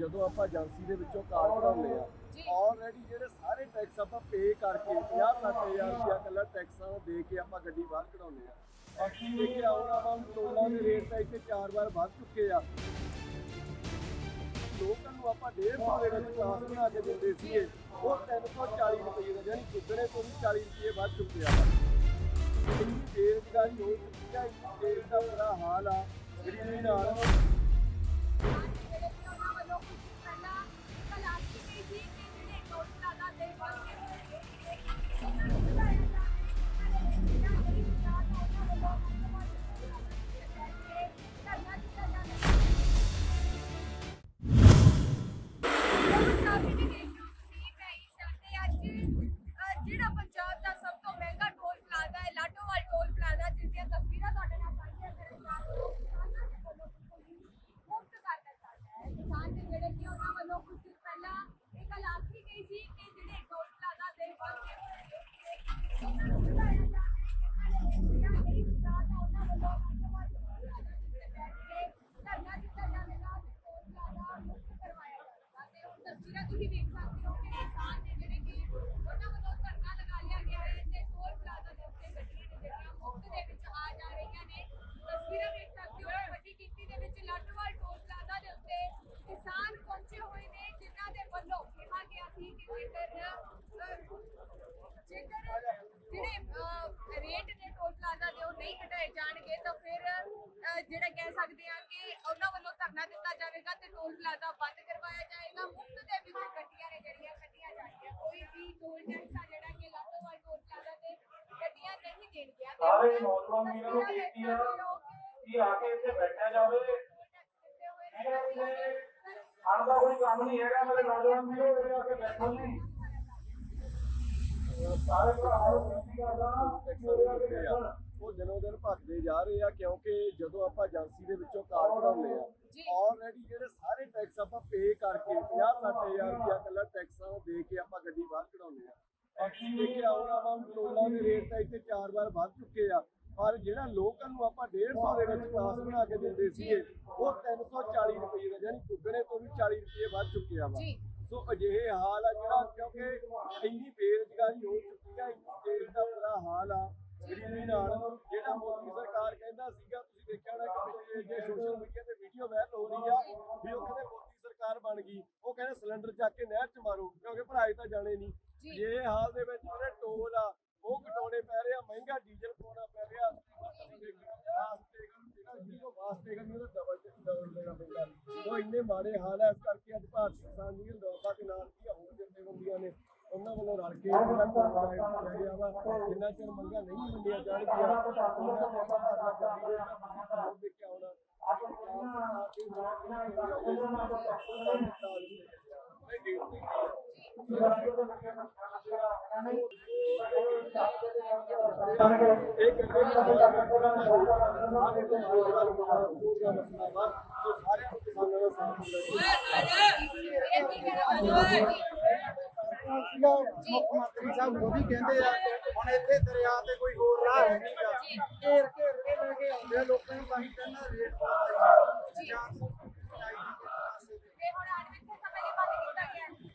ਜਦੋਂ ਆਪਾਂ ਏਜੰਸੀ ਦੇ ਵਿੱਚੋਂ ਕਾਰ ਕਢਾਉਂਦੇ ਆ। ਆਲਰੇਡੀ ਜਿਹੜੇ ਸਾਰੇ ਟੈਕਸ ਆਪਾਂ ਪੇ ਕਰਕੇ 50 60000 ਰੁਪਇਆ ਕੱਲਾ ਟੈਕਸਾਂ ਨੂੰ ਦੇ ਕੇ ਆਪਾਂ ਗੱਡੀ ਬਾਹਰ ਕਢਾਉਂਦੇ ਆ। ਐਕਚੁਅਲੀ ਦੇਖਿਆ ਹੁਣ ਆਪਾਂ ਟੋਲਾਂ ਦੇ ਰੇਟ ਤਾਂ ਇੱਥੇ ਚਾਰ ਵਾਰ ਵੱਧ ਚੁੱਕੇ ਆ। ਲੋਕਾਂ ਨੂੰ ਆਪਾਂ 150 ਦੇ ਵਿੱਚ ਕਲਾਸ ਬਣਾ ਕੇ ਦਿੰਦੇ ਸੀਗੇ। ਉਹ 340 ਰੁਪਏ ਦਾ ਯਾਨੀ ਦੁੱਗਣੇ ਤੋਂ ਵੀ 40 ਰੁਪਏ ਵੱਧ ਚੁੱਕੇ ਆ। ਬੇਰੁਜ਼ਗਾਰੀ ਹੋ ਚੁੱਕੀ ਆ ਇੰਨੀ ਦੇਸ਼ ਦਾ ਬੁਰਾ ਹਾਲ ਆ ਗਰੀਬੀ ਨਾਲ ਜਿਹੜਾ ਕਹਿ ਸਕਦੇ ਆ ਕਿ ਉਹਨਾਂ ਵੱਲੋਂ ਧਰਨਾ ਦਿੱਤਾ ਜਾਵੇਗਾ ਤੇ ਟੋਲ ਪਲਾਜ਼ਾ ਬੰਦ ਕਰਵਾਇਆ ਜਾਏਗਾ ਮੁਫਤ ਦੇ ਵਿੱਚ ਗੱਡੀਆਂ ਨੇ ਜਿਹੜੀਆਂ ਕੱਢੀਆਂ ਜਾਣਗੀਆਂ ਕੋਈ ਵੀ ਟੋਲ ਟੈਕਸ ਆ ਜਿਹੜਾ ਕਿ ਲਾਡੋਵਾਲ ਟੋਲ ਪਲਾਜ਼ਾ ਤੇ ਗੱਡੀਆਂ ਨਹੀਂ ਦੇਣਗੀਆਂ ਤੇ ਸਾਰੇ ਨੌਜਵਾਨ ਵੀਰਾਂ ਨੂੰ ਬੇਨਤੀ ਆ ਕਿ ਆ ਕੇ ਇੱਥੇ ਬੈਠਿਆ ਜਾਵੇ। ਇਹਨਾਂ ਇੱਥੇ ਖਾਣ ਦਾ ਕੋਈ ਕੰਮ ਨਹੀਂ ਹੈਗਾ ਮੇਰੇ ਨੌਜਵਾਨ ਵੀਰੋ ਉਰੇ ਆ ਕੇ ਬੈਠੋ ਜੀ ਸਾਰੇ ਭਰਾਵਾਂ ਨੂੰ ਬੇਨਤੀ ਕਰਦਾ ਉਹ ਦਿਨੋਂ ਦਿਨ ਭੱਜਦੇ ਜਾ ਰਹੇ ਆ ਕਿਉਂਕਿ ਜਦੋਂ ਆਪਾਂ ਏਜੰਸੀ ਦੇ ਵਿੱਚੋਂ ਕਾਰ ਕਢਾਉਂਦੇ ਆ। ਆਲਰੇਡੀ ਜਿਹੜੇ ਸਾਰੇ ਟੈਕਸ ਆਪਾਂ ਪੇ ਕਰਕੇ 50 60000 ਰੁਪਇਆ ਕੱਲਾ ਟੈਕਸਾਂ ਦੇ ਕੇ ਆਪਾਂ ਗੱਡੀ ਬਾਹਰ ਕਢਾਉਂਦੇ ਆ। ਐਕਚੁਅਲੀ ਦੇਖਿਆ ਹੁਣ ਨੂੰ ਟੋਲਾਂ ਦੇ ਰੇਟ ਤਾਂ ਇੱਥੇ ਚਾਰ ਵਾਰ ਵੱਧ ਚੁੱਕੇ ਆ। ਪਰ ਜਿਹੜਾ ਲੋਕਾਂ ਨੂੰ ਆਪਾਂ 150 ਦੇ ਵਿੱਚ ਕਲਾਸ ਬਣਾ ਕੇ ਦਿੰਦੇ ਸੀਗੇ ਉਹ 340 ਰੁਪਏ ਦਾ ਯਾਨੀ ਦੁੱਗਣੇ ਤੋਂ ਵੀ 40 ਰੁਪਏ ਵੱਧ ਚੁੱਕੇ ਆ ਵਾ। ਸੋ ਅਜਿਹੇ ਹਾਲ ਆ ਜਿਹੜਾ ਕਿਉਂਕਿ ਇੰਨੀ ਬੇਰੁਜ਼ਗਾਰੀ ਹੋ ਚੁੱਕੀ ਆ ਇੰਨੀ ਦੇਸ਼ ਦਾ ਬੁਰਾ ਹਾਲ ਆ ਗਰੀਬੀ ਨਾਲ। ਜਿਹੜਾ ਮੋਦੀ ਸਰਕਾਰ ਕਹਿੰਦਾ ਸੀਗਾ ਤੁਸੀਂ ਦੇਖਿਆ ਹੋਣਾ ਕਿ ਪਿਛਲੇ ਜੇ ਸੋਸ਼ਲ ਮੀਡੀਆ ਤੇ ਵੀਡੀਓ ਵਾਇਰਲ ਹੋ ਰਹੀ ਆ ਵੀ ਉਹ ਕਹਿੰਦੇ ਮੋਦੀ ਸਰਕਾਰ ਬਣ ਗਈ ਉਹ ਚੱਕ ਕੇ ਨਹਿਰ 'ਚ ਮਾਰੋ ਕਿਉਂਕਿ ਭਰਾਏ ਤਾਂ ਜਾਣੇ ਨਹੀਂ ਜੀ। ਜੇ ਇਹ ਹਾਲ ਦੇ ਵਿੱਚ ਜਿਹੜੇ ਟੋਲ ਆ ਉਹ ਘਟਾਉਣੇ ਪੈ ਰਹੇ ਆ ਮਹਿੰਗਾ ਡੀਜ਼ਲ ਪਾਉਣਾ ਪੈ ਰਿਹਾ ਵਾਸਤੇਗਾ ਨਹੀਂ ਉਹਦਾ ਡਬਲ ਡਬਲ ਦੇਣਾ ਪੈਂਦਾ ਸੋ ਇੰਨੇ ਮਾੜੇ ਹਾਲ ਹੈ ਇਸ ਕਰਕੇ ਅੱਜ ਭਾਰਤੀ ਕਿਸਾਨ ਯੂਨੀਅਨ ਦੁਆਬਾ ਦੇ ਨਾਲ ਕੀ ਹੋਰ ਜਥੇਬੰਦੀਆਂ ਨੇ ਉਹਨਾਂ ਵੱਲੋਂ ਰਲ ਕੇ ਜਿਹੜਾ ਵਾ ਜਿੰਨਾ ਚਿਰ ਮੰਗਾਂ ਨਹੀਂ ਮੰਨੀਆਂ ਜਾਣਗੀਆਂ ਉਹਨਾਂ ਆਪਾਂ ਦੇਖਿਆ ਹੋਣਾ ਇਹ ਗੱਡੇ ਦੀ ਕਰਨਾ ਤੋਂ ਮਾਰਵਾਲ ਦਾ ਮਸਲਾ ਵਾ ਸੋ ਸਾਰਿਆਂ ਨੂੰ ਕਿਸਾਨਾਂ ਦਾ ਸਾਥ ਮਿਲਣਾ ਇਹ ਕੀ ਕਹਿਣਾ ਚਾਹੁੰਦੇ ਹੋ ਸੀਗਾ ਮੁੱਖ ਮੰਤਰੀ ਸਾਹਿਬ ਵੀ ਕਹਿੰਦੇ ਆ ਹੁਣ ਇੱਥੇ ਦਰਿਆ ਤੇ ਕੋਈ ਹੋਰ ਰਾਹ ਹੈ ਨਹੀਂ ਗਾ ਘੇਰ ਘੇਰ ਕੇ ਲੈ ਕੇ ਆਉਂਦੇ ਆ ਲੋਕਾਂ ਨੂੰ ਤਾਂ ਹੀ ਕਹਿੰਦਾ ਰੇਟ ਬਹੁਤ ਹੈ 400 ਪਾਸੇ ਦੇ ਤੇ ਹੁਣ ਅਣਮਿੱਥੇ ਸਮੇਂ ਲਈ ਬੰਦ ਕੀਤਾ ਗਿਆ ਹੈ ਜੀ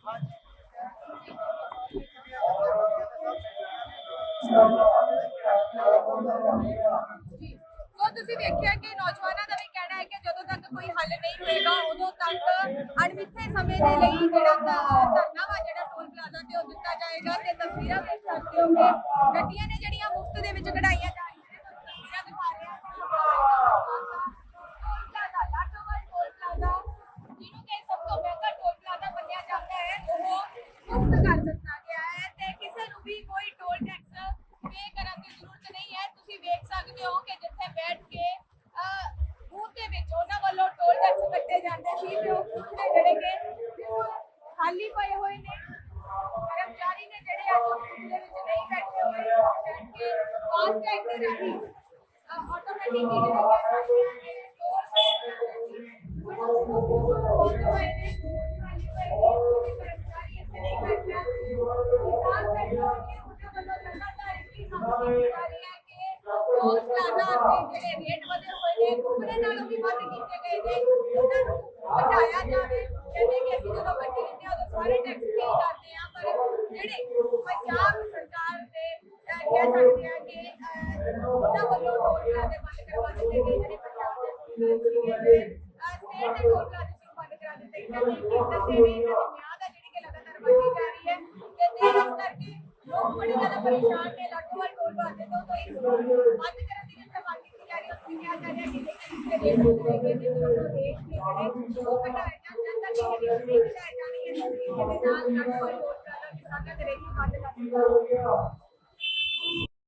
ਸੋ ਤੁਸੀਂ ਵੇਖਿਆ ਕਿ ਨੌਜਵਾਨਾਂ ਦਾ ਵੀ ਕਹਿਣਾ ਹੈ ਕਿ ਜਦੋਂ ਤੱਕ ਕੋਈ ਹੱਲ ਨਹੀਂ ਹੋਏਗਾ, ਉਦੋਂ ਤੱਕ ਅਣਮਿੱਥੇ ਸਮੇਂ ਦੇ ਲਈ ਜਿਹੜਾ ਧਰਨਾ ਵਾ ਜਿਹੜਾ ਟੋਲ ਪਲਾਜ਼ਾ ਤੇ ਉਹ ਦਿੱਤਾ ਜਾਏਗਾ ਤੇ ਤਸਵੀਰਾਂ ਵੇਖ ਸਕਦੇ ਹੋ ਕਿ ਗੱਡੀਆਂ ਨੇ ਜਿਹੜੀਆਂ ਮੁਫਤ ਦੇ ਵਿੱਚ ਕਢਾਈਆਂ ਜਾ ਰਹੀਆਂ ਨੇ ਤਸਵੀਰਾਂ ਦਿਖਾ ਰਹੇ ਹਾਂ toll plaza Ladowal toll plaza ਜਿਹਨੂੰ ਕਿ ਸਭ ਤੋਂ ਮਹਿੰਗਾ ਟੋਲ ਪਲਾਜ਼ਾ ਮੰਨਿਆ ਜਾਂਦਾ ਹੈ ਉਹ ਮੁਫਤ ਕਰ ਦਿੱਤਾ ਗਿਆ ਹੈ ਤੇ ਕਿਸੇ ਨੂੰ ਵੀ ਕੋਈ ਟੋਲ ਟੈਕਸ ਪੇ ਕਰਨ ਦੀ ਜ਼ਰੂਰਤ ਨਹੀਂ ਹੈ ਤੁਸੀਂ ਵੇਖ ਸਕਦੇ ਹੋ ਕਿ ਜਿੱਥੇ ਬੈਠ ਕੇ ਅਹ, ਬੂਥ ਦੇ ਵਿੱਚ ਉਹਨਾਂ ਵੱਲੋਂ ਟੋਲ ਟੈਕਸ ਕੱਟੇ ਜਾਂਦੇ ਸੀ ਤੇ ਉਹ ਬੂਥ ਨੇ ਜਿਹੜੇ ਕਿ ਬਿਲਕੁਲ ਖਾਲੀ ਪਏ ਹੋਏ ਨੇ ਕਰਮਚਾਰੀ ਨੇ ਜਿਹੜੇ ਅੱਜ ਬੂਥ ਦੇ ਵਿੱਚ ਨਹੀਂ ਬੈਠੇ ਹੋਏ ਉਹ ਬੈਠ ਕੇ ਫਾਸਟੈਗ ਦੇ ਰਾਹੀਂ ਆਟੋਮੈਟਿਕਲੀ ਜਿਹੜੇ ਕਹਿ ਸਕਦੇ ਹਾਂ ਕਿ ਟੋਲ ਹੋਏ ਨੇ ਖਾਲੀ ਪਏ ਨੇ ਕਰਮਚਾਰੀ ਇੱਥੇ ਨਹੀਂ ਬੈਠਿਆ ਕਿਸਾਨ ਬੈਠੇ ਹੋਏ ਨੇ ਉਹਨਾਂ ਵੱਲੋਂ ਲਗਾਤਾਰ ਇੱਕ ਹੀ ਕੰਮ ਕੀਤੀ ਜਾ ਰਹੀ ਹੈ ਕਿ ਟੋਲ ਪਲਾਜ਼ਾ ਦੇ ਜਿਹੜੇ ਰੇਟ ਵਧੇ ਹੋਏ ਨੇ ਦੁੱਗਣੇ ਨਾਲੋਂ ਵੀ ਵੱਧ ਕੀਤੇ ਗਏ ਨੇ ਉਹਨਾਂ ਨੂੰ ਘਟਾਇਆ ਜਾਵੇ ਕਹਿੰਦੇ ਵੱਲੋਂ ਟੋਲ ਪਲਾਜ਼ੇ ਬੰਦ ਕਰਵਾ ਦਿੱਤੇ ਗਏ ਜਿਹੜੇ ਪੰਜਾਬ ਦੇ ਸਟੇਟ ਦੇ ਟੋਲ ਪਲਾਜ਼ੇ ਸੀ ਉਹ ਬੰਦ ਕਰਾ ਦਿੱਤੇ ਗਏ। ਨੇ ਕੇਂਦਰ ਦੇ ਨੇ ਇਹਨਾਂ ਦੀ ਮਿਆਦ ਹੈ ਜਿਹੜੀ ਕਿ ਲਗਾਤਾਰ ਵਧਦੀ ਜਾ ਰਹੀ ਹੈ, ਤੇ ਤੇ ਇਸ ਕਰਕੇ ਲੋਕ ਬੜੀ ਜ਼ਿਆਦਾ ਪਰੇਸ਼ਾਨ ਨੇ ਲਾਟੋਵਾਲ ਟੋਲ ਪਲਾਜ਼ੇ ਤੋਂ, ਤਾਂ ਇਸ ਨੂੰ ਬੰਦ ਕਰਨ ਦੀ ਜਿਹੜੀ ਮੰਗ ਕੀਤੀ ਜਾ ਰਹੀ ਹੈ। ਉਸ ਕਿਹਾ ਜਾ ਰਿਹਾ ਕਿ ਨਹੀਂ ਇਸ ਦੇ ਰੇਟ ਵਧੇ ਗਏ ਨੇ ਜੋ ਰੇਟ ਨੇ ਜਿਹੜੇ ਉਹ ਘਟਾਏ ਜਾਣ ਜਨਤਾ ਦੀ ਜਿਹੜੀ ਫੀਸ ਘਟਾਈ ਜਾਣੀ ਹੈ ਇਸ ਤਰੀਕੇ ਦੇ ਨਾਲ ਲਾਟੋਵਾਲ ਟੋਲ ਪਲਾਜ਼ਾ ਕਿਸਾਨਾਂ ਦੇ ਰੇਟ ਨੂੰ ਬੰਦ ਕਰ ਦਿੱਤਾ